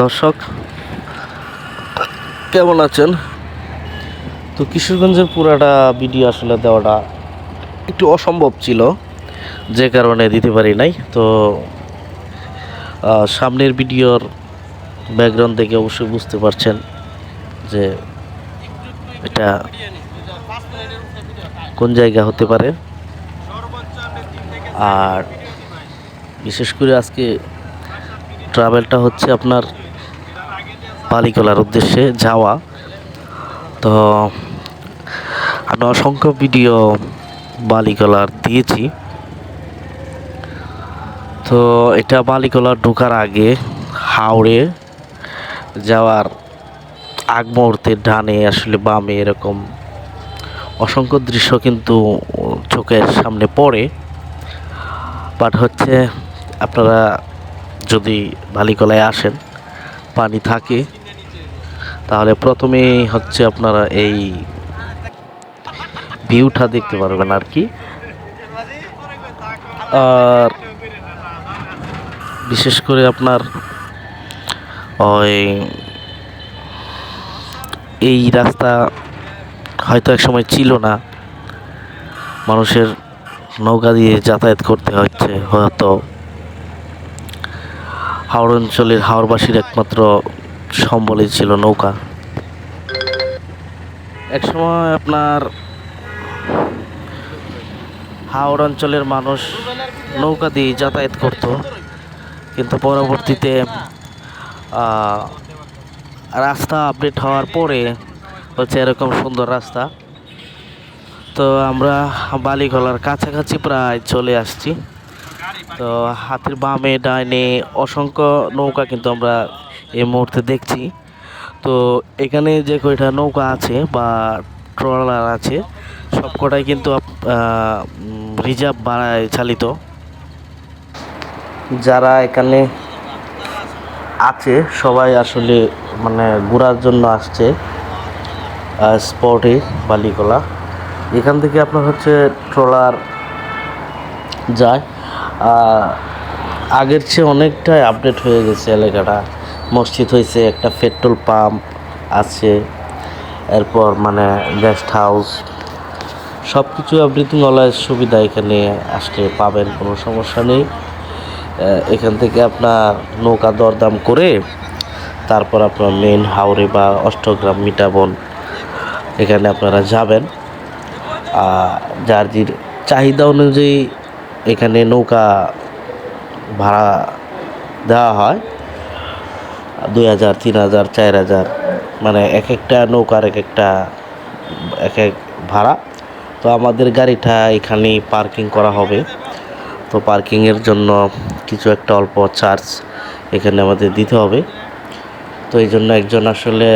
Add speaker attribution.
Speaker 1: দর্শক, কেমন আছেন? তো কিশোরগঞ্জের পুরাটা ভিডিও আসলে দেওয়াটা একটু অসম্ভব ছিল, যে কারণে দিতে পারি নাই। তো সামনের ভিডিওর ব্যাকগ্রাউন্ড দেখে অবশ্যই বুঝতে পারছেন যে এটা কোন জায়গা হতে পারে। আর বিশেষ করে আজকে ট্রাভেলটা হচ্ছে আপনার বালিকলার উদ্দেশ্যে যাওয়া। তো আমি অসংখ্য ভিডিও বালিকলার দিয়েছি। তো এটা বালিকলার ঢোকার আগে হাওড়ে যাওয়ার আগ মুহূর্তে ডানে আসলে বামে এরকম অসংখ্য দৃশ্য কিন্তু চোখের সামনে পড়ে। বাট হচ্ছে আপনারা যদি বালিকলায় আসেন, পানি থাকে, তাহলে প্রথমেই হচ্ছে আপনারা এই ভিউটা দেখতে পারবেন আর কি। আর বিশেষ করে আপনার ওই এই রাস্তা হয়তো এক সময় ছিল না। মানুষের নৌকা দিয়ে যাতায়াত করতে হচ্ছে, হয়তো হাওড় অঞ্চলের হাওড়বাসীর একমাত্র সম্বলই ছিল নৌকা। একসময় আপনার হাওড় অঞ্চলের মানুষ নৌকা দিয়ে যাতায়াত করত, কিন্তু পরবর্তীতে রাস্তা আপডেট হওয়ার পরে হচ্ছে এরকম সুন্দর রাস্তা। তো আমরা বালিগলার কাছাকাছি প্রায় চলে আসছি। তো হাতের বামে ডাইনে অসংখ্য নৌকা কিন্তু আমরা এই মুহূর্তে দেখছি। তো এখানে যে কয়টা নৌকা আছে বা ট্রলার আছে, সবকটাই কিন্তু রিজার্ভ ভাড়ায় চালিত। যারা এখানে আছে, সবাই আসলে মানে ঘোরার জন্য আসছে স্পটে বালিকলা। এখান থেকে আপনার হচ্ছে ট্রলার যায়। আগের চেয়ে অনেকটাই আপডেট হয়ে গেছে এলাকাটা। মসজিদ হয়েছে, একটা পেট্রোল পাম্প আছে, এরপর মানে গেস্ট হাউস সব কিছু এভরিথিং অলওয়েজ সুবিধা এখানে আসলে পাবেন, কোনো সমস্যা নেই। এখান থেকে আপনার নৌকা দরদাম করে তারপর আপনার মেন হাওড়ে বা অষ্টগ্রাম মিটাবন এখানে আপনারা যাবেন। যার যে চাহিদা অনুযায়ী এখানে নৌকা ভাড়া দেওয়া হয়, দুই হাজার, তিন হাজার, চার হাজার মানে এক একটা নৌকার এক একটা, এক এক ভাড়া। তো আমাদের গাড়িটা এখানেই পার্কিং করা হবে। তো পার্কিংয়ের জন্য কিছু একটা অল্প চার্জ এখানে আমাদের দিতে হবে। তো এই জন্য একজন আসলে